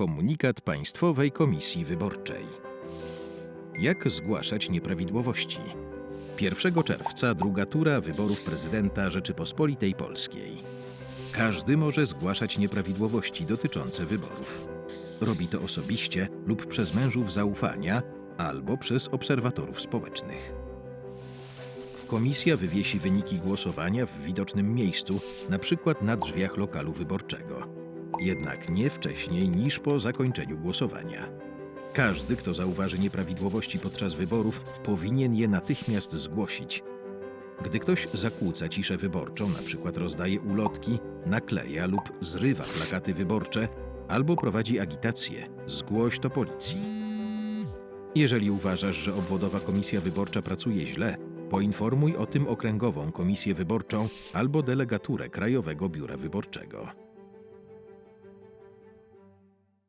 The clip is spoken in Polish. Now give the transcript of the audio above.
Komunikat Państwowej Komisji Wyborczej. Jak zgłaszać nieprawidłowości? 1 czerwca druga tura wyborów prezydenta Rzeczypospolitej Polskiej. Każdy może zgłaszać nieprawidłowości dotyczące wyborów. Robi to osobiście lub przez mężów zaufania albo przez obserwatorów społecznych. Komisja wywiesi wyniki głosowania w widocznym miejscu, na przykład na drzwiach lokalu wyborczego. Jednak nie wcześniej niż po zakończeniu głosowania. Każdy, kto zauważy nieprawidłowości podczas wyborów, powinien je natychmiast zgłosić. Gdy ktoś zakłóca ciszę wyborczą, przykład rozdaje ulotki, nakleja lub zrywa plakaty wyborcze albo prowadzi agitację, zgłoś to policji. Jeżeli uważasz, że obwodowa komisja wyborcza pracuje źle, poinformuj o tym okręgową komisję wyborczą albo delegaturę Krajowego Biura Wyborczego.